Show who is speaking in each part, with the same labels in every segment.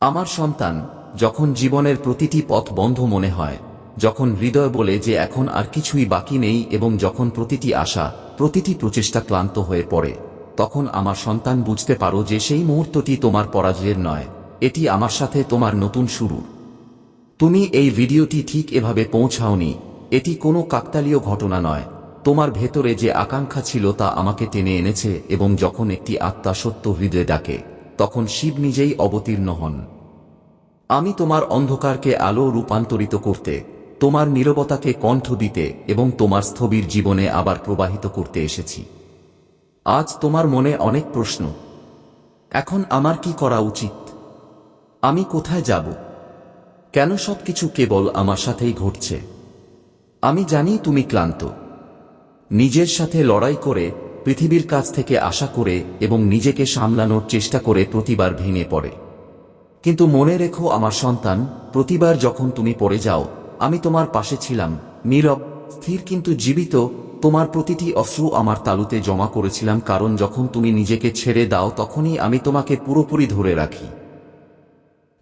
Speaker 1: আমার সন্তান, যখন জীবনের প্রতিটি পথ বন্ধ মনে হয়, যখন হৃদয় বলে যে এখন আর কিছুই বাকি নেই এবং যখন প্রতিটি আশা, প্রতিটি প্রচেষ্টা ক্লান্ত হয়ে পড়ে, তখন আমার সন্তান বুঝতে পারো যে সেই মুহূর্তটি তোমার পরাজয়ের নয়, এটি আমার সাথে তোমার নতুন শুরু। তুমি এই ভিডিওটি ঠিক এভাবে পৌঁছাওনি, এটি কোনো কাকতালীয় ঘটনা নয়, তোমার ভেতরে যে আকাঙ্ক্ষা ছিল তা আমাকে টেনে এনেছে এবং যখন একটি আত্মা সত্য হৃদয়ে ডাকে। তখন শিব নিজেই অবতীর্ণ হন। আমি তোমার অন্ধকারকে আলো রূপান্তরিত করতে, তোমার নীরবতাকে কণ্ঠ দিতে এবং তোমার স্থবির জীবনে আবার প্রবাহিত করতে এসেছি। আজ তোমার মনে অনেক প্রশ্ন। এখন আমার কি করা উচিত? আমি কোথায় যাব? কেন সবকিছু কেবল আমার সাথেই ঘটছে? আমি জানি তুমি ক্লান্ত। নিজের সাথে লড়াই করে পৃথিবীর কাছ থেকে আশা করে এবং নিজেকে সামলানোর চেষ্টা করে প্রতিবার ভেঙে পড়ে। কিন্তু মনে রেখো আমার সন্তান, প্রতিবার যখন তুমি পড়ে যাও, আমি তোমার পাশে ছিলাম। নীরব, স্থির কিন্তু জীবিত, তোমার প্রতিটি অশ্রু আমার তালুতে জমা করেছিলাম কারণ যখন তুমি নিজেকে ছেড়ে দাও তখনই আমি তোমাকে পুরোপুরি ধরে রাখি।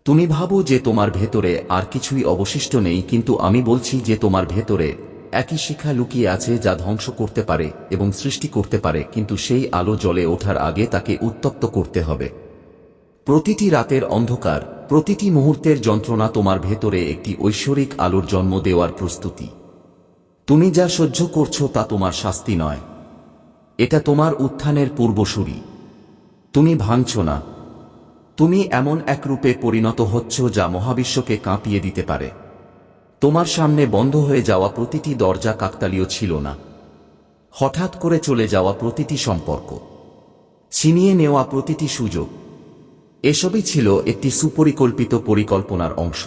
Speaker 1: তুমি ভাবো যে তোমার ভেতরে আর কিছুই অবশিষ্ট নেই, কিন্তু আমি বলছি যে তোমার ভেতরে একই শিক্ষা লুকিয়ে আছে যা ধ্বংস করতে পারে এবং সৃষ্টি করতে পারে, কিন্তু সেই আলো জলে ওঠার আগে তাকে উত্তপ্ত করতে হবে। প্রতিটি রাতের অন্ধকার, প্রতিটি মুহূর্তের যন্ত্রণা তোমার ভেতরে একটি ঐশ্বরিক আলোর জন্ম দেওয়ার প্রস্তুতি। তুমি যা সহ্য করছ তা তোমার শাস্তি নয়। এটা তোমার উত্থানের পূর্বসূরি। তুমি ভাঙছ না। তুমি এমন এক রূপে পরিণত হচ্ছ যা মহাবিশ্বকে কাঁপিয়ে দিতে পারে। তোমার সামনে বন্ধ হয়ে যাওয়া প্রতিটি দরজা কাকতালীয় ছিল না। হঠাৎ করে চলে যাওয়া প্রতিটি সম্পর্ক। ছিনিয়ে নেওয়া প্রতিটি সুযোগ। এসবই ছিল একটি সুপরিকল্পিত পরিকল্পনার অংশ।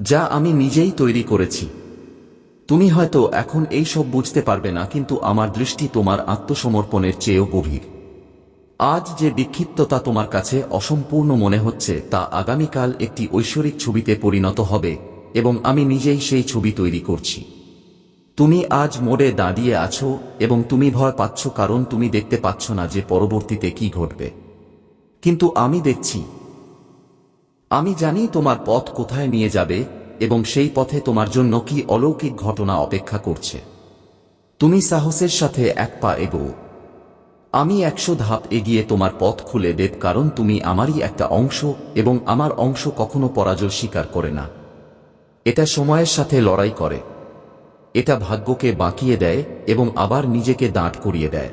Speaker 1: যা আমি নিজেই তৈরি করেছি। তুমি হয়তো এখন এই সব বুঝতে পারবে না, কিন্তু আমার দৃষ্টি তোমার আত্মসমর্পণের চেয়েও গভীর। আজ যে বিক্ষিপ্ততা তোমার কাছে অসম্পূর্ণ মনে হচ্ছে, তা আগামীকাল একটি ঐশ্বরিক ছবিতে পরিণত হবে। এবং আমি নিজেই সেই ছবি তৈরি করছি। তুমি আজ মোড়ে দাঁড়িয়ে আছো এবং তুমি ভয় পাচ্ছ কারণ তুমি দেখতে পাচ্ছ না যে পরবর্তীতে কি ঘটবে। কিন্তু আমি দেখছি। আমি জানি তোমার পথ কোথায় নিয়ে যাবে এবং সেই পথে তোমার জন্য কি অলৌকিক ঘটনা অপেক্ষা করছে। তুমি সাহসের সাথে এক পা এগো আমি একশো ধাপ এগিয়ে তোমার পথ খুলে দেব কারণ তুমি আমারই একটা অংশ এবং আমার অংশ কখনো পরাজয় স্বীকার করে না। এটা সময়ের সাথে লড়াই করে। এটা ভাগ্যকে বাঁকিয়ে দেয় এবং আবার নিজেকে দাঁট করিয়ে দেয়।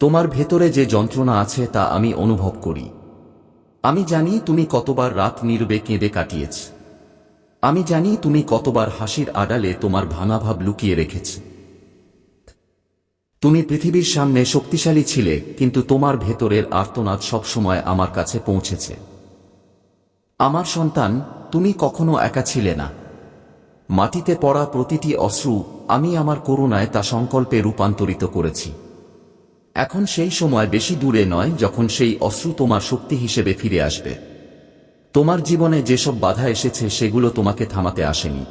Speaker 1: তোমার ভেতরে যে যন্ত্রণা আছে তা আমি অনুভব করি। আমি জানি তুমি কতবার রাত নীরবে কেঁদে কাটিয়েছ। আমি জানি তুমি কতবার হাসির আড়ালে তোমার ভাঙা ভাব লুকিয়ে রেখেছ। তুমি পৃথিবীর সামনে শক্তিশালী ছিলে, কিন্তু তোমার ভেতরের আর্তনাদ সবসময় আমার কাছে পৌঁছেছে। আমার সন্তান তুমি কখনো একা ছিলে না। মাটিতে পড়া প্রতিটি অশ্রু আমি আমার করুণায় তা সংকল্পে রূপান্তরিত করেছি। এখন সেই সময় বেশি দূরে নয় যখন সেই অশ্রু তোমার শক্তি হিসেবে ফিরে আসবে। তোমার জীবনে যেসব বাধা এসেছে সেগুলো তোমাকে থামাতে আসেনি।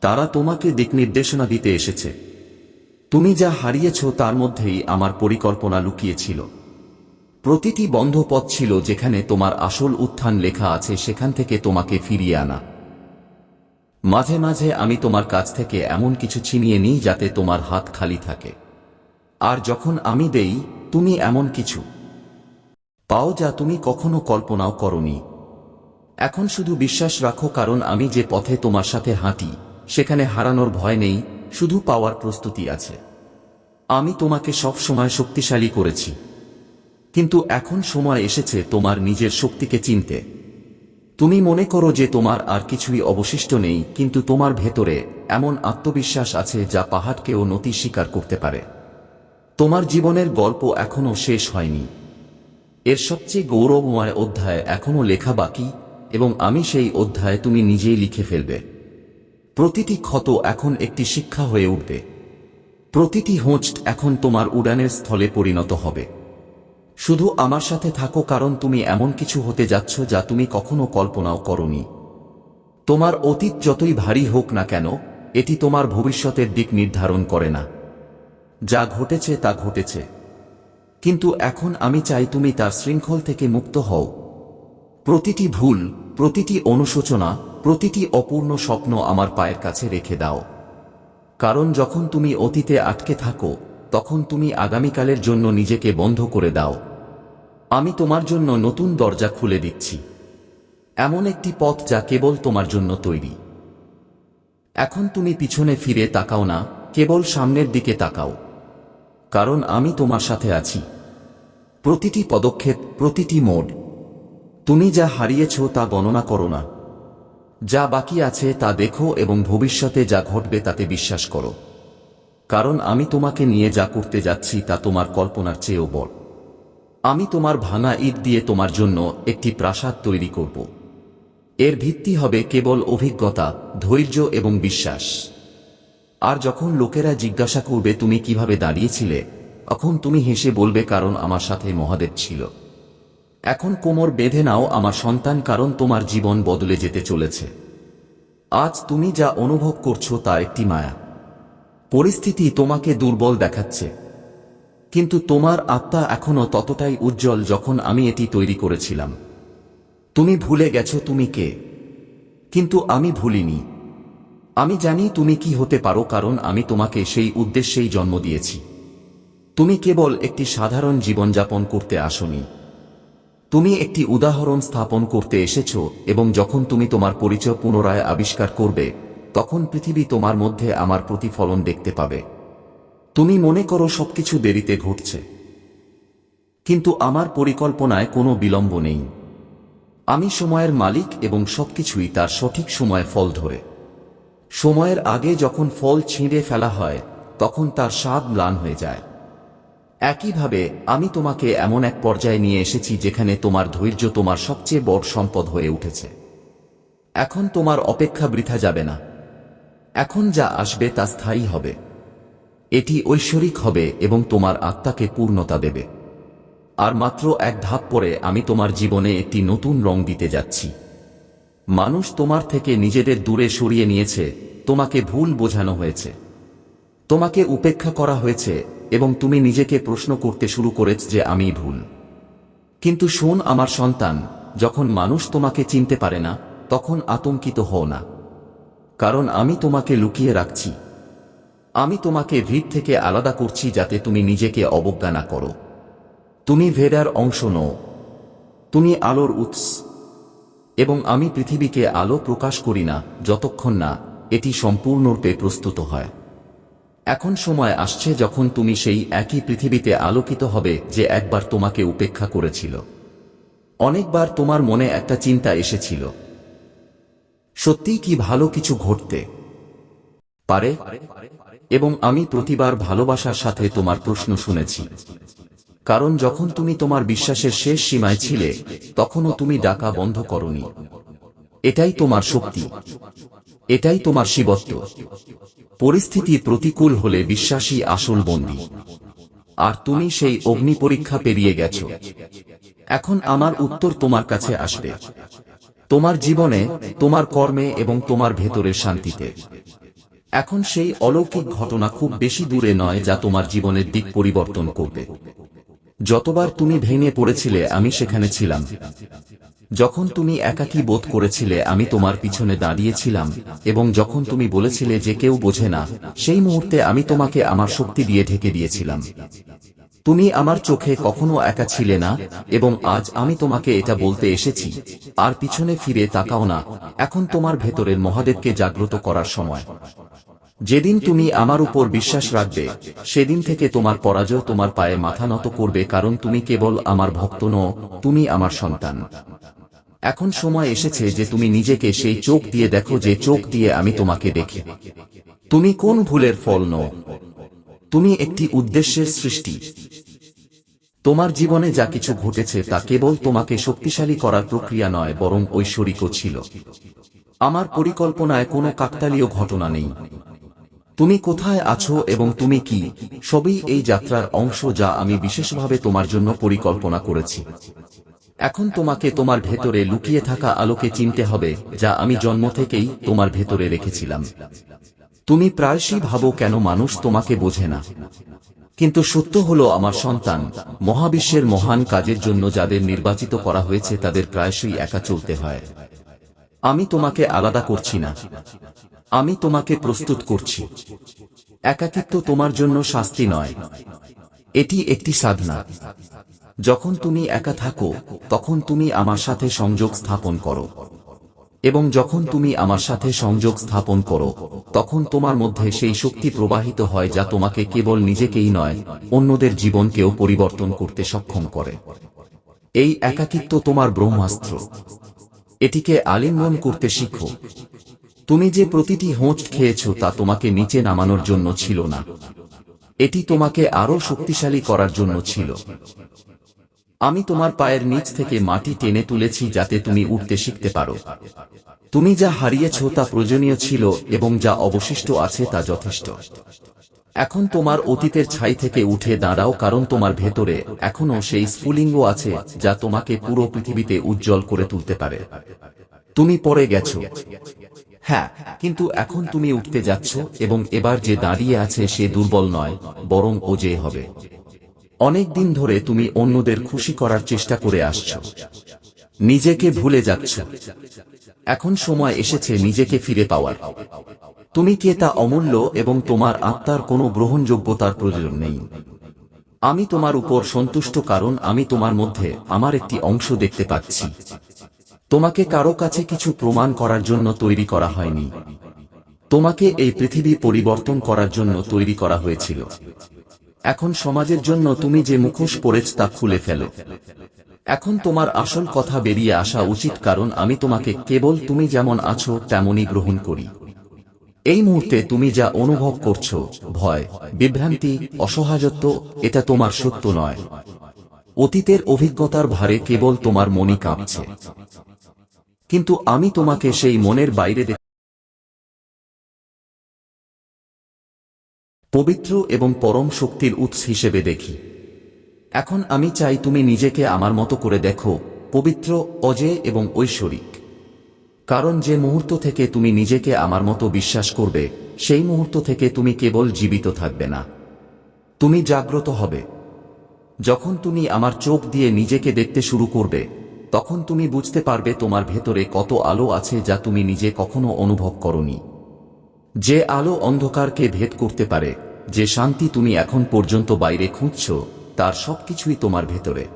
Speaker 1: তারা তোমাকে দিক নির্দেশনা দিতে এসেছে। তুমি যা হারিয়েছ তার মধ্যেই আমার পরিকল্পনা লুকিয়েছিল প্রতিটি বন্ধ পথ ছিল যেখানে তোমার আসল উত্থান লেখা আছে, সেখান থেকে তোমাকে ফিরিয়ে আনা। মাঝে মাঝে আমি তোমার কাছ থেকে এমন কিছু ছিনিয়ে নিই যাতে তোমার হাত খালি থাকে। আর যখন আমি দেই, তুমি এমন কিছু। পাও যা তুমি কখনো কল্পনাও করনি। এখন শুধু বিশ্বাস রাখো, কারণ আমি যে পথে তোমার সাথে হাঁটি, সেখানে হারানোর ভয় নেই, শুধু পাওয়ার প্রস্তুতি আছে। আমি তোমাকে সব সময় শক্তিশালী করেছি। কিন্তু এখন সময় এসেছে তোমার নিজের শক্তিকে চিনতে। তুমি মনে করো যে তোমার আর কিছুই অবশিষ্ট নেই, কিন্তু তোমার ভেতরে এমন আত্মবিশ্বাস আছে যা পাহাড়কেও নতি স্বীকার করতে পারে। তোমার জীবনের গল্প এখনও শেষ হয়নি। এর সবচেয়ে গৌরবময় অধ্যায় এখনও লেখা বাকি, এবং আমি সেই অধ্যায় তুমি নিজেই লিখে ফেলবে। প্রতিটি ক্ষত এখন একটি শিক্ষা হয়ে উঠবে। প্রতিটি হোঁচ এখন তোমার উড়ানের স্থলে পরিণত হবে। শুধু আমার সাথে থাকো কারণ তুমি এমন কিছু হতে যাচ্ছ যা তুমি কখনো কল্পনাও করনি। তোমার অতীত যতই ভারী হোক না কেন, এটি তোমার ভবিষ্যতের দিক নির্ধারণ করে না। যা ঘটেছে তা ঘটেছে। কিন্তু এখন আমি চাই তুমি তার শৃঙ্খল থেকে মুক্ত হও। প্রতিটি ভুল, প্রতিটি অনুশোচনা, প্রতিটি অপূর্ণ স্বপ্ন আমার পায়ের কাছে রেখে দাও। কারণ যখন তুমি অতীতে আটকে থাকো, তখন তুমি আগামীকালের জন্য নিজেকে বন্ধ করে দাও। আমি তোমার জন্য নতুন দরজা খুলে দিচ্ছি। এমন একটি পথ যা কেবল তোমার জন্য তৈরি। এখন তুমি পিছনে ফিরে তাকাও না, কেবল সামনের দিকে তাকাও। কারণ আমি তোমার সাথে আছি। প্রতিটি পদক্ষেপ, প্রতিটি মোড। তুমি যা হারিয়েছ তা গণনা করো না। যা বাকি আছে তা দেখো এবং ভবিষ্যতে যা ঘটবে তাতে বিশ্বাস করো। কারণ আমি তোমাকে নিয়ে যা করতে যাচ্ছি তা তোমার কল্পনার চেয়েও বড়। আমি তোমার ভাঙা ইট দিয়ে তোমার জন্য একটি প্রাসাদ তৈরি করব। এর ভিত্তি হবে কেবল অভিজ্ঞতা, ধৈর্য এবং বিশ্বাস। আর যখন লোকেরা জিজ্ঞাসা করবে তুমি কীভাবে দাঁড়িয়েছিলে, তখন তুমি হেসে বলবে কারণ আমার সাথে মহাদেব ছিল। এখন কোমর বেঁধে নাও আমার সন্তান কারণ তোমার জীবন বদলে যেতে চলেছে। আজ তুমি যা অনুভব করছ তা একটি মায়া। পরিস্থিতি তোমাকে দুর্বল দেখাচ্ছে। কিন্তু তোমার আত্মা এখনও ততটাই উজ্জ্বল যখন আমি এটি তৈরি করেছিলাম। তুমি ভুলে গেছো তুমি কে। কিন্তু আমি ভুলিনি। আমি জানি তুমি কি হতে পারো কারণ আমি তোমাকে সেই উদ্দেশ্যেই জন্ম দিয়েছি। তুমি কেবল একটি সাধারণ জীবনযাপন করতে আসনি। তুমি একটি উদাহরণ স্থাপন করতে এসেছ এবং যখন তুমি তোমার পরিচয় পুনরায় আবিষ্কার করবে, তখন পৃথিবী তোমার মধ্যে আমার প্রতিফলন দেখতে পাবে। তুমি মনে করো সবকিছু দেরিতে ঘটছে। কিন্তু আমার পরিকল্পনায় কোনো বিলম্ব নেই। আমি সময়ের মালিক এবং সবকিছুই তার সঠিক সময়ে ফল ধরে। সময়ের আগে যখন ফল ছিঁড়ে ফেলা হয়, তখন তার স্বাদ ম্লান হয়ে যায়। একইভাবে, আমি তোমাকে এমন এক পর্যায়ে নিয়ে এসেছি যেখানে তোমার ধৈর্য তোমার সবচেয়ে বড় সম্পদ হয়ে উঠেছে। এখন তোমার অপেক্ষা বৃথা যাবে না। এখন যা আসবে তা স্থায়ী হবে। এটি ঐশ্বরিক হবে এবং তোমার আত্মাকে পূর্ণতা দেবে। আর মাত্র এক ধাপ পরে আমি তোমার জীবনে একটি নতুন রং দিতে যাচ্ছি। মানুষ তোমার থেকে নিজেদের দূরে সরিয়ে নিয়েছে, তোমাকে ভুল বোঝানো হয়েছে। তোমাকে উপেক্ষা করা হয়েছে এবং তুমি নিজেকে প্রশ্ন করতে শুরু করেছ যে আমি ভুল। কিন্তু শোন আমার সন্তান, যখন মানুষ তোমাকে চিনতে পারে না, তখন আতঙ্কিত হও না। কারণ আমি তোমাকে লুকিয়ে রাখছি। আমি তোমাকে ভিড় থেকে আলাদা করছি যাতে তুমি নিজেকে অবজ্ঞা না করো। তুমি ভেদার অংশ নও। তুমি আলোর উৎস। এবং আমি পৃথিবীকে আলো প্রকাশ করি না, যতক্ষণ না এটি সম্পূর্ণরূপে প্রস্তুত হয়। এখন সময় আসছে যখন তুমি সেই একই পৃথিবীতে আলোকিত হবে যে একবার তোমাকে উপেক্ষা করেছিল। অনেকবার তোমার মনে একটা চিন্তা এসেছিল। সত্যিই কি ভালো কিছু ঘটতে পারে? এবং আমি প্রতিবার ভালোবাসার সাথে তোমার প্রশ্ন শুনেছি। কারণ যখন তুমি তোমার বিশ্বাসের শেষ সীমায় ছিলে, তখনও তুমি ডাকা বন্ধ করনি। এটাই তোমার শক্তি। এটাই তোমার শিবত্ব। পরিস্থিতি প্রতিকূল হলে বিশ্বাসী আসল বন্দী। আর তুমি সেই অগ্নি পরীক্ষা পেরিয়ে গেছ। এখন আমার উত্তর তোমার কাছে আসবে। তোমার জীবনে, তোমার কর্মে এবং তোমার ভেতরের শান্তিতে। এখন সেই অলৌকিক ঘটনা খুব বেশি দূরে নয় যা তোমার জীবনের দিক পরিবর্তন করবে। যতবার তুমি ভেঙে পড়েছিলে, আমি সেখানে ছিলাম। যখন তুমি একাকী বোধ করেছিলে, আমি তোমার পিছনে দাঁড়িয়েছিলাম, এবং যখন তুমি বলেছিলে যে কেউ বোঝে না, সেই মুহূর্তে আমি তোমাকে আমার শক্তি দিয়ে ঢেকে দিয়েছিলাম। তুমি আমার চোখে কখনো একা ছিলে না, এবং আজ আমি তোমাকে এটা বলতে এসেছি। আর পিছনে ফিরে তাকাও না, এখন তোমার ভেতরের মহাদেবকে জাগ্রত করার সময়। যেদিন তুমি আমার উপর বিশ্বাস রাখবে, সেদিন থেকে তোমার পরাজয় তোমার পায়ে মাথা নত করবে, কারণ তুমি কেবল আমার ভক্ত নও, তুমি আমার সন্তান। এখন সময় এসেছে যে তুমি নিজেকে সেই চোখ দিয়ে দেখো, যে চোখ দিয়ে আমি তোমাকে দেখি। তুমি কোন ভুলের ফল নও। তুমি একটি উদ্দেশ্যের সৃষ্টি। তোমার জীবনে যা কিছু ঘটেছে তা কেবল তোমাকে শক্তিশালী করার প্রক্রিয়া নয়, বরং ঐশ্বরিকও ছিল। আমার পরিকল্পনায় কোনো কাকতালীয় ঘটনা নেই। তুমি কোথায় আছো এবং তুমি কি? সবই এই যাত্রার অংশ যা আমি বিশেষভাবে তোমার জন্য পরিকল্পনা করেছি। এখন তোমাকে তোমার ভেতরে লুকিয়ে থাকা আলোকে চিনতে হবে, যা আমি জন্ম থেকেই তোমার ভেতরে রেখেছিলাম। তুমি প্রায়শই ভাবো কেন মানুষ তোমাকে বোঝে না। কিন্তু সত্য হলো আমার সন্তান, মহাবিশ্বের মহান কাজের জন্য যাদের নির্বাচিত করা হয়েছে তাদের প্রায়শই একা চলতে হয়। আমি তোমাকে আলাদা করছি না। আমি তোমাকে প্রস্তুত করছি। একাকিত্ব তোমার জন্য শাস্তি নয়। এটি একটি সাধনা। যখন তুমি একা থাকো, তখন তুমি আমার সাথে সংযোগ স্থাপন করো। এবং যখন তুমি আমার সাথে সংযোগ স্থাপন করো, তখন তোমার মধ্যে সেই শক্তি প্রবাহিত হয় যা তোমাকে কেবল নিজেকেই নয়, অন্যদের জীবনকেও পরিবর্তন করতে সক্ষম করে। এই একাকিত্ব তোমার ব্রহ্মাস্ত্র। এটিকে আলিঙ্গন করতে শিখো। তুমি যে প্রতিটি হোঁচ খেয়েছ তা তোমাকে নিচে নামানোর জন্য ছিল না। এটি তোমাকে আরও শক্তিশালী করার জন্য ছিল। আমি তোমার পায়ের নিচ থেকে মাটি টেনে তুলেছি যাতে তুমি উঠতে শিখতে পারো। তুমি যা হারিয়েছ তা প্রয়োজনীয় ছিল এবং যা অবশিষ্ট আছে তা যথেষ্ট। এখন তোমার অতীতের ছাই থেকে উঠে দাঁড়াও কারণ তোমার ভেতরে এখনও সেই স্ফুলিঙ্গ আছে যা তোমাকে পুরো পৃথিবীতে উজ্জ্বল করে তুলতে পারে। তুমি পরে গেছো। হ্যাঁ কিন্তু এখন তুমি উঠতে যাচ্ছ এবং এবার যে দাঁড়িয়ে আছে সে দুর্বল নয়, বরং ওজে হবে। অনেক দিন ধরে তুমি অন্যদের খুশি করার চেষ্টা করে আসছ। নিজেকে ভুলে যাচ্ছ। এখন সময় এসেছে নিজেকে ফিরে পাওয়ার। তুমি কে তা অমূল্য এবং তোমার আত্মার কোনো গ্রহণযোগ্যতার প্রয়োজন নেই। আমি তোমার উপর সন্তুষ্ট কারণ আমি তোমার মধ্যে আমার একটি অংশ দেখতে পাচ্ছি। তোমাকে কারও কাছে কিছু প্রমাণ করার জন্য তৈরি করা হয়নি। তোমাকে এই পৃথিবী পরিবর্তন করার জন্য তৈরি করা হয়েছিল। এখন সমাজের জন্য তুমি যে মুখোশ পড়েছ তা খুলে ফেলো। এখন তোমার আসল কথা বেরিয়ে আসা উচিত কারণ আমি তোমাকে কেবল তুমি যেমন আছো, তেমনই গ্রহণ করি। এই মুহূর্তে তুমি যা অনুভব করছ, ভয়, বিভ্রান্তি, অসহায়ত্ব, এটা তোমার সত্য নয়। অতীতের অভিজ্ঞতার ভারে কেবল তোমার মনই কাঁপছে। কিন্তু আমি তোমাকে সেই মনের বাইরে পবিত্র এবং পরম শক্তির উৎস হিসেবে দেখি। এখন আমি চাই তুমি নিজেকে আমার মতো করে দেখো, পবিত্র অজে এবং ঐশ্বরিক। কারণ যে মুহূর্ত থেকে তুমি নিজেকে আমার মতো বিশ্বাস করবে, সেই মুহূর্ত থেকে তুমি কেবল জীবিত থাকবে না। তুমি জাগ্রত হবে। যখন তুমি আমার চোখ দিয়ে নিজেকে দেখতে শুরু করবে, তখন তুমি বুঝতে পারবে তোমার ভেতরে কত আলো আছে যা তুমি নিজে কখনো অনুভব করনি। যে আলো অন্ধকারকে ভেদ করতে পারে, যে শান্তি তুমি এখন পর্যন্ত বাইরে খুঁজছ, তার সবকিছুই তোমার ভেতরে।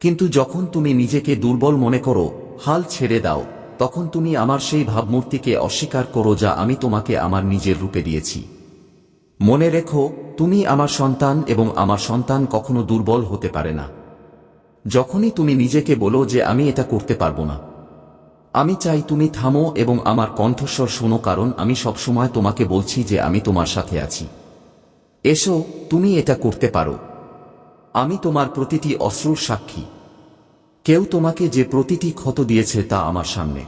Speaker 1: কিন্তু যখন তুমি নিজেকে দুর্বল মনে করো, হাল ছেড়ে দাও, তখন তুমি আমার সেই ভাবমূর্তিকে অস্বীকার করো যা আমি তোমাকে আমার নিজের রূপে দিয়েছি। মনে রেখো, তুমি আমার সন্তান এবং আমার সন্তান কখনো দুর্বল হতে পারে না। যখনই তুমি নিজেকে বলো যে আমি এটা করতে পারব না আমি চাই তুমি থামো এবং আমার কণ্ঠস্বর শোনো, কারণ আমি সবসময় তোমাকে বলছি যে আমি তোমার সাথে আছি। এসো, তুমি এটা করতে পারো। আমি তোমার প্রতিটি অশ্রুর সাক্ষী। কেউ তোমাকে যে প্রতিটি ক্ষত দিয়েছে তা আমার সামনে।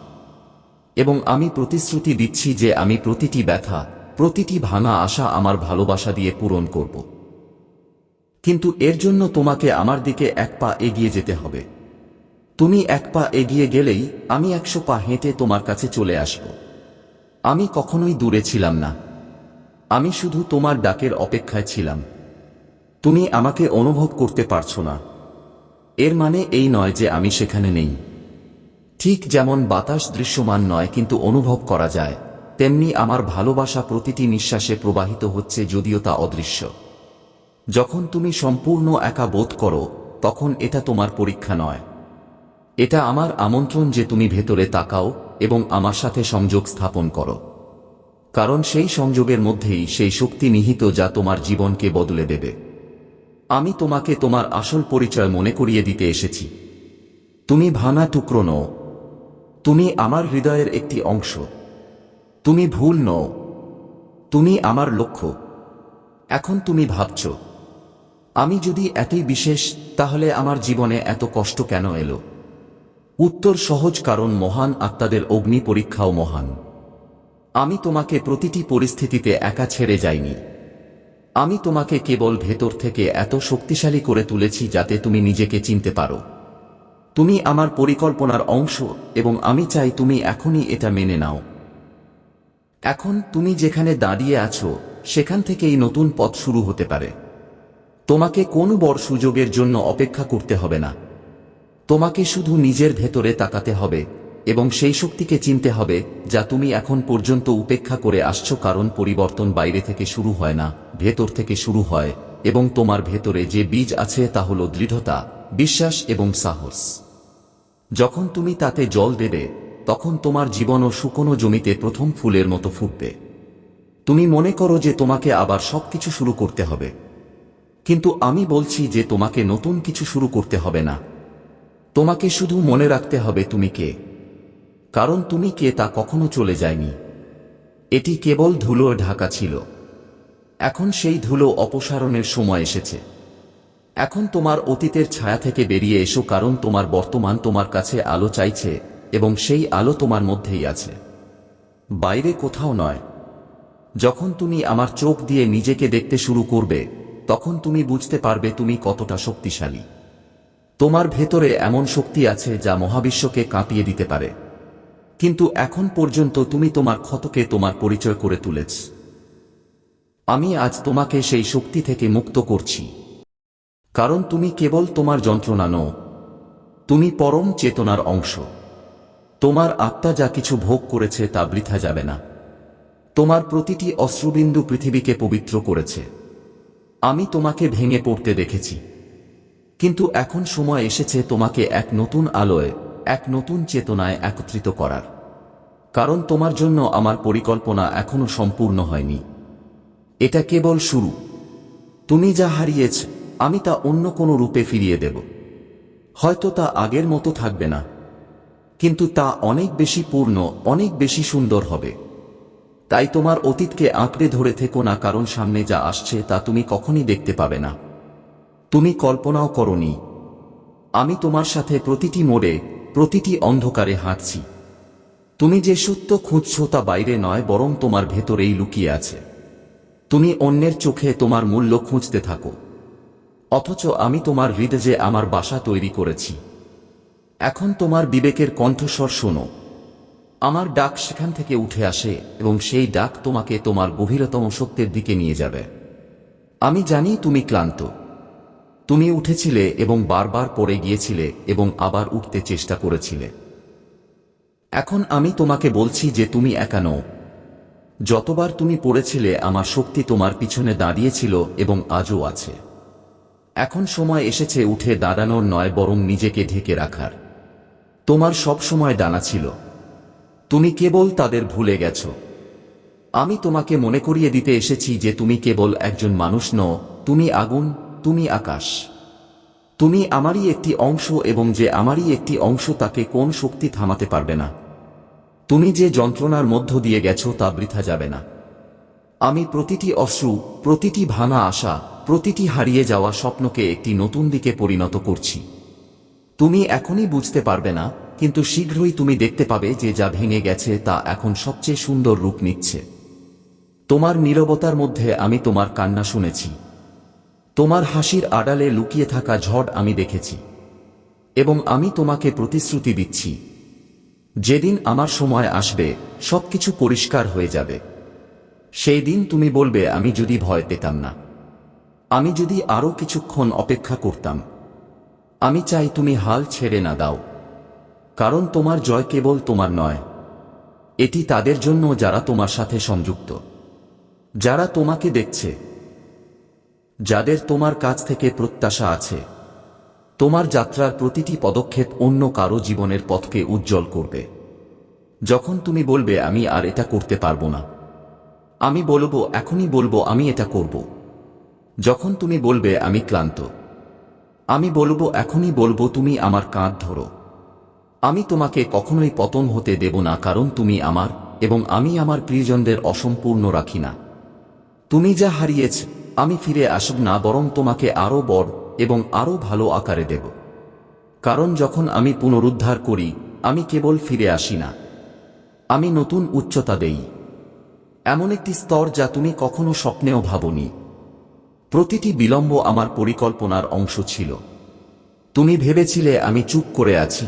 Speaker 1: এবং আমি প্রতিশ্রুতি দিচ্ছি যে আমি প্রতিটি ব্যথা, প্রতিটি ভাঙা আশা আমার ভালোবাসা দিয়ে পূরণ করব। কিন্তু এর জন্য তোমাকে আমার দিকে এক পা এগিয়ে যেতে হবে। তুমি এক পা এগিয়ে গেলেই আমি একশো পা হেঁটে তোমার কাছে চলে আসব। আমি কখনোই দূরে ছিলাম না। আমি শুধু তোমার ডাকের অপেক্ষায় ছিলাম। তুমি আমাকে অনুভব করতে পারছ না। এর মানে এই নয় যে আমি সেখানে নেই। ঠিক যেমন বাতাস দৃশ্যমান নয়, কিন্তু অনুভব করা যায়। তেমনি আমার ভালোবাসা প্রতিটি নিঃশ্বাসে প্রবাহিত হচ্ছে যদিও তা অদৃশ্য। যখন তুমি সম্পূর্ণ একা বোধ করো, তখন এটা তোমার পরীক্ষা নয়। এটা আমার আমন্ত্রণ যে তুমি ভেতরে তাকাও এবং আমার সাথে সংযোগ স্থাপন করো। কারণ সেই সংযোগের মধ্যেই সেই শক্তি নিহিত যা তোমার জীবনকে বদলে দেবে। আমি তোমাকে তোমার আসল পরিচয় মনে করিয়ে দিতে এসেছি। তুমি ভাঙা টুকরো নও। তুমি আমার হৃদয়ের একটি অংশ। তুমি ভুল নও। তুমি আমার লক্ষ্য। এখন তুমি ভাবছ, আমি যদি এতই বিশেষ, তাহলে আমার জীবনে এত কষ্ট কেন এলো? উত্তর সহজ কারণ মহান আত্মাদের অগ্নি পরীক্ষাও মহান। আমি তোমাকে প্রতিটি পরিস্থিতিতে একা ছেড়ে যাইনি। আমি তোমাকে কেবল ভেতর থেকে এত শক্তিশালী করে তুলেছি যাতে তুমি নিজেকে চিনতে পারো। তুমি আমার পরিকল্পনার অংশ এবং আমি চাই তুমি এখনই এটা মেনে নাও। এখন তুমি যেখানে দাঁড়িয়ে আছো, সেখান থেকেই নতুন পথ শুরু হতে পারে। তোমাকে কোনো বড় সুযোগের জন্য অপেক্ষা করতে হবে না। তোমাকে শুধু নিজের ভেতরে তাকাতে হবে, এবং সেই শক্তিকে চিনতে হবে, যা তুমি এখন পর্যন্ত উপেক্ষা করে আসছো কারণ পরিবর্তন বাইরে থেকে শুরু হয় না, ভেতর থেকে শুরু হয়, এবং তোমার ভেতরে যে বীজ আছে তা হল দৃঢ়তা, বিশ্বাস এবং সাহস। যখন তুমি তাতে জল দেবে, তখন তোমার জীবনও শুকনো জমিতে প্রথম ফুলের মতো ফুটবে। তুমি মনে করো যে তোমাকে আবার সবকিছু শুরু করতে হবে। কিন্তু আমি বলছি যে তোমাকে নতুন কিছু শুরু করতে হবে না। তোমাকে শুধু মনে রাখতে হবে তুমি কে। কারণ তুমি কে তা কখনো চলে যায়নি। এটি কেবল ধুলো ঢাকা ছিল। এখন সেই ধুলো অপসারণের সময় এসেছে। এখন তোমার অতীতের ছায়া থেকে বেরিয়ে এসো কারণ তোমার বর্তমান তোমার কাছে আলো চাইছে এবং সেই আলো তোমার মধ্যেই আছে। বাইরে কোথাও নয়। যখন তুমি আমার চোখ দিয়ে নিজেকে দেখতে শুরু করবে, তখন তুমি বুঝতে পারবে তুমি কতটা শক্তিশালী। তোমার ভেতরে এমন শক্তি আছে যা মহাবিশ্বকে কাঁপিয়ে দিতে পারে। কিন্তু এখন পর্যন্ত তুমি তোমার ক্ষতকে তোমার পরিচয় করে তুলেছ। আমি আজ তোমাকে সেই শক্তি থেকে মুক্ত করছি। কারণ তুমি কেবল তোমার যন্ত্রণা নও, তুমি পরম চেতনার অংশ। তোমার আত্মা যা কিছু ভোগ করেছে তা বৃথা যাবে না। তোমার প্রতিটি অশ্রুবিন্দু পৃথিবীকে পবিত্র করেছে। আমি তোমাকে ভেঙে পড়তে দেখেছি। কিন্তু এখন সময় এসেছে তোমাকে এক নতুন আলোয়, এক নতুন চেতনায় একত্রিত করার। কারণ তোমার জন্য আমার পরিকল্পনা এখনও সম্পূর্ণ হয়নি। এটা কেবল শুরু। তুমি যা হারিয়েছ, আমি তা অন্য কোনো রূপে ফিরিয়ে দেব। হয়তো তা আগের মতো থাকবে না। কিন্তু তা অনেক বেশি পূর্ণ, অনেক বেশি সুন্দর হবে। তাই তোমার অতীতকে আঁকড়ে ধরে থেকো না কারণ সামনে যা আসছে তা তুমি কখনই দেখতে পাবে না। তুমি কল্পনাও করনি। আমি তোমার সাথে প্রতিটি মোড়ে, প্রতিটি অন্ধকারে হাঁটছি। তুমি যে সত্য খুঁজছ তা বাইরে নয়, বরং তোমার ভেতরেই লুকিয়ে আছে। তুমি অন্যের চোখে তোমার মূল্য খুঁজতে থাকো। অথচ আমি তোমার হৃদয়ে আমার বাসা তৈরি করেছি। এখন তোমার বিবেকের কণ্ঠস্বর শোনো। আমার ডাক সেখান থেকে উঠে আসে, এবং সেই ডাক তোমাকে তোমার গভীরতম সত্যের দিকে নিয়ে যাবে। আমি জানি তুমি ক্লান্ত। তুমি উঠেছিলে এবং বারবার পড়ে গিয়েছিলে এবং আবার উঠতে চেষ্টা করেছিলে। এখন আমি তোমাকে বলছি যে তুমি একা নও। যতবার তুমি পড়েছিলে, আমার শক্তি তোমার পিছনে দাঁড়িয়েছিল এবং আজও আছে। এখন সময় এসেছে উঠে দাঁড়ানোর, নয় বরং নিজেকে ঢেকে রাখার। তোমার সব সময় ডানা ছিল। তুমি কেবল তাদের ভুলে গেছ। আমি তোমাকে মনে করিয়ে দিতে এসেছি যে তুমি কেবল একজন মানুষ নও, তুমি আগুন তুমি আকাশ। তুমি আমারই একটি অংশ এবং যে আমারই একটি অংশ তাকে কোন শক্তি থামাতে পারবে না। তুমি যে যন্ত্রণার মধ্য দিয়ে গেছো তা বৃথা যাবে না। আমি প্রতিটি অশ্রু, প্রতিটি ভাঙা আশা, প্রতিটি হারিয়ে যাওয়া স্বপ্নকে একটি নতুন দিকে পরিণত করছি। তুমি এখনই বুঝতে পারবে না, কিন্তু শীঘ্রই তুমি দেখতে পাবে যে যা ভেঙে গেছে তা এখন সবচেয়ে সুন্দর রূপ নিচ্ছে। তোমার নীরবতার মধ্যে আমি তোমার কান্না শুনেছি। তোমার হাসির আড়ালে লুকিয়ে থাকা ঝড় আমি দেখেছি। এবং আমি তোমাকে প্রতিশ্রুতি দিচ্ছি। যেদিন আমার সময় আসবে, সবকিছু পরিষ্কার হয়ে যাবে। সেই দিন তুমি বলবে, আমি যদি ভয় পেতাম না। আমি যদি আরও কিছুক্ষণ অপেক্ষা করতাম। আমি চাই তুমি হাল ছেড়ে না দাও। কারণ তোমার জয় কেবল তোমার নয়। এটি তাদের জন্য যারা তোমার সাথে সংযুক্ত। যারা তোমাকে দেখছে। যাদের তোমার কাছ থেকে প্রত্যাশা আছে। তোমার যাত্রার প্রতিটি পদক্ষেপ অন্য কারও জীবনের পথকে উজ্জ্বল করবে। যখন তুমি বলবে, আমি আর এটা করতে পারব না। আমি বলব, এখনই বলব, আমি এটা করব। যখন তুমি বলবে, আমি ক্লান্ত। আমি বলব, এখনই বলব, তুমি আমার কাঁধ ধরো। আমি তোমাকে কখনোই পতন হতে দেব না, কারণ তুমি আমার এবং আমি আমার প্রিয়জনদের অসম্পূর্ণ রাখি না। তুমি যা হারিয়েছ আমি ফিরে আসব না, বরং তোমাকে আরও বড় এবং আরও ভালো আকারে দেব। কারণ যখন আমি পুনরুদ্ধার করি, আমি কেবল ফিরে আসি না। আমি নতুন উচ্চতা দেই। এমন একটি স্তর যা তুমি কখনো স্বপ্নেও ভাবনি। প্রতিটি বিলম্ব আমার পরিকল্পনার অংশ ছিল। তুমি ভেবেছিলে আমি চুপ করে আছি।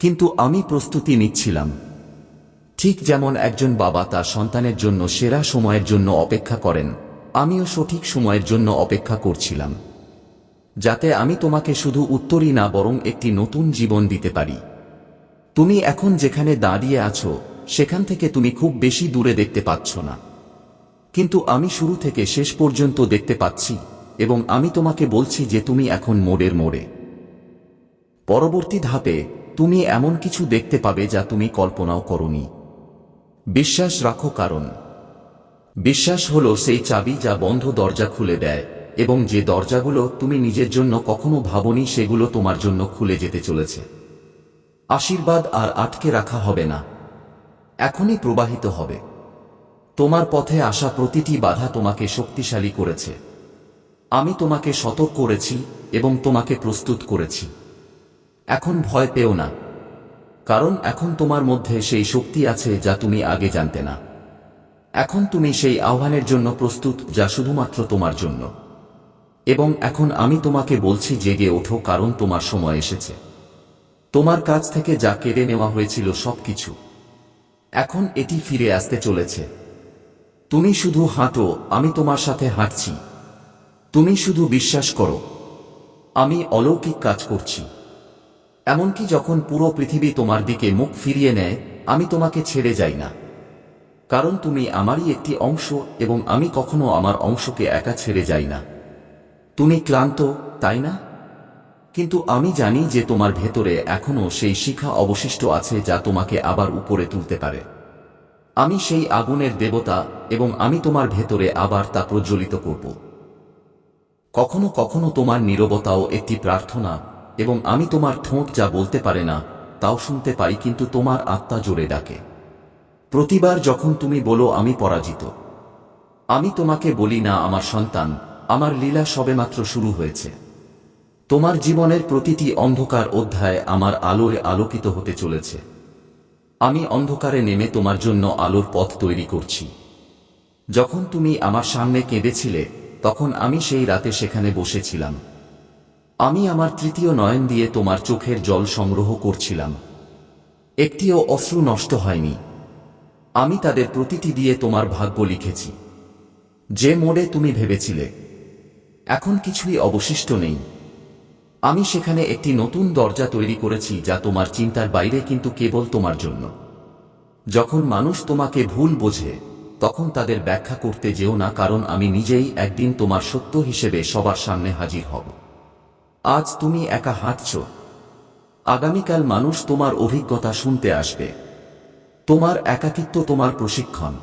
Speaker 1: কিন্তু আমি প্রস্তুতি নিচ্ছিলাম। ঠিক যেমন একজন বাবা তার সন্তানের জন্য সেরা সময়ের জন্য অপেক্ষা করেন আমিও সঠিক সময়ের জন্য অপেক্ষা করছিলাম, যাতে আমি তোমাকে শুধু উত্তরই না বরং একটি নতুন জীবন দিতে পারি। তুমি এখন যেখানে দাঁড়িয়ে আছো, সেখান থেকে তুমি খুব বেশি দূরে দেখতে পাচ্ছ না। কিন্তু আমি শুরু থেকে শেষ পর্যন্ত দেখতে পাচ্ছি এবং আমি তোমাকে বলছি যে তুমি এখন মোড়ের মোড়ে। পরবর্তী ধাপে তুমি এমন কিছু দেখতে পাবে যা তুমি কল্পনাও করনি। বিশ্বাস রাখো কারণ বিশ্বাস হলো সেই চাবি যা বন্ধ দরজা খুলে দেয়, এবং যে দরজাগুলো তুমি নিজের জন্য কখনো ভাবনি সেগুলো তোমার জন্য খুলে যেতে চলেছে। আশীর্বাদ আর আটকে রাখা হবে না। এখনই প্রবাহিত হবে। তোমার পথে আসা প্রতিটি বাধা তোমাকে শক্তিশালী করেছে। আমি তোমাকে সতর্ক করেছি এবং তোমাকে প্রস্তুত করেছি। এখন ভয় পেও না। কারণ এখন তোমার মধ্যে সেই শক্তি আছে যা তুমি আগে জানতে না। এখন তুমি সেই আহ্বানের জন্য প্রস্তুত, যা শুধুমাত্র তোমার জন্য। এবং এখন আমি তোমাকে বলছি, জেগে ওঠো, কারণ তোমার সময় এসেছে। তোমার কাছ থেকে যা কেড়ে নেওয়া হয়েছিল সবকিছু। এখন এটি ফিরে আসতে চলেছে। তুমি শুধু হাঁটো, আমি তোমার সাথে হাঁটছি। তুমি শুধু বিশ্বাস করো। আমি অলৌকিক কাজ করছি। এমনকি যখন পুরো পৃথিবী তোমার দিকে মুখ ফিরিয়ে নেয়, আমি তোমাকে ছেড়ে যাই না। কারণ তুমি আমারই একটি অংশ এবং আমি কখনো আমার অংশকে একা ছেড়ে যাই না। তুমি ক্লান্ত, তাই না? কিন্তু আমি জানি যে তোমার ভেতরে এখনও সেই শিখা অবশিষ্ট আছে যা তোমাকে আবার উপরে তুলতে পারে। আমি সেই আগুনের দেবতা এবং আমি তোমার ভেতরে আবার তা প্রজ্বলিত করব। কখনো কখনো তোমার নীরবতাও একটি প্রার্থনা এবং আমি তোমার ঠোঁট যা বলতে পারে না, তাও শুনতে পাই কিন্তু তোমার আত্মা জোরে ডাকে। প্রতিবার যখন তুমি বলো, আমি পরাজিত। আমি তোমাকে বলি, না, আমার সন্তান, আমার লীলা সবেমাত্র শুরু হয়েছে। তোমার জীবনের প্রতিটি অন্ধকার অধ্যায় আমার আলোয় আলোকিত হতে চলেছে। আমি অন্ধকারে নেমে তোমার জন্য আলোর পথ তৈরি করছি। যখন তুমি আমার সামনে কেঁদেছিলে, তখন আমি সেই রাতে সেখানে বসেছিলাম। আমি আমার তৃতীয় নয়ন দিয়ে তোমার চোখের জল সংগ্রহ করছিলাম। একটিও অশ্রু নষ্ট হয়নি। আমি তাদের প্রতিটি দিয়ে তোমার ভাগ্য লিখেছি। যে মোড়ে তুমি ভেবেছিলে, এখন কিছুই অবশিষ্ট নেই। আমি সেখানে একটি নতুন দরজা তৈরি করেছি যা তোমার চিন্তার বাইরে কিন্তু কেবল তোমার জন্য। যখন মানুষ তোমাকে ভুল বোঝে, তখন তাদের ব্যাখ্যা করতে যেও না, কারণ আমি নিজেই একদিন তোমার সত্য হিসেবে সবার সামনে হাজির হব। আজ তুমি একা হাঁটছ। আগামীকাল মানুষ তোমার অভিজ্ঞতা শুনতে আসবে। তোমার একাকিত্ব তোমার প্রশিক্ষণ,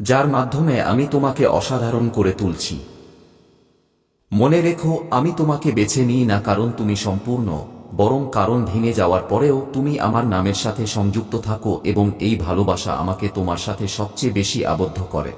Speaker 1: যার মাধ্যমে আমি তোমাকে অসাধারণ করে তুলছি। মনে রেখো, আমি তোমাকে বেছে নিই না কারণ তুমি সম্পূর্ণ, বরং কারণ ভেঙে যাওয়ার পরেও তুমি আমার নামের সাথে সংযুক্ত থাকো এবং এই ভালোবাসা আমাকে তোমার সাথে সবচেয়ে বেশি আবদ্ধ করে।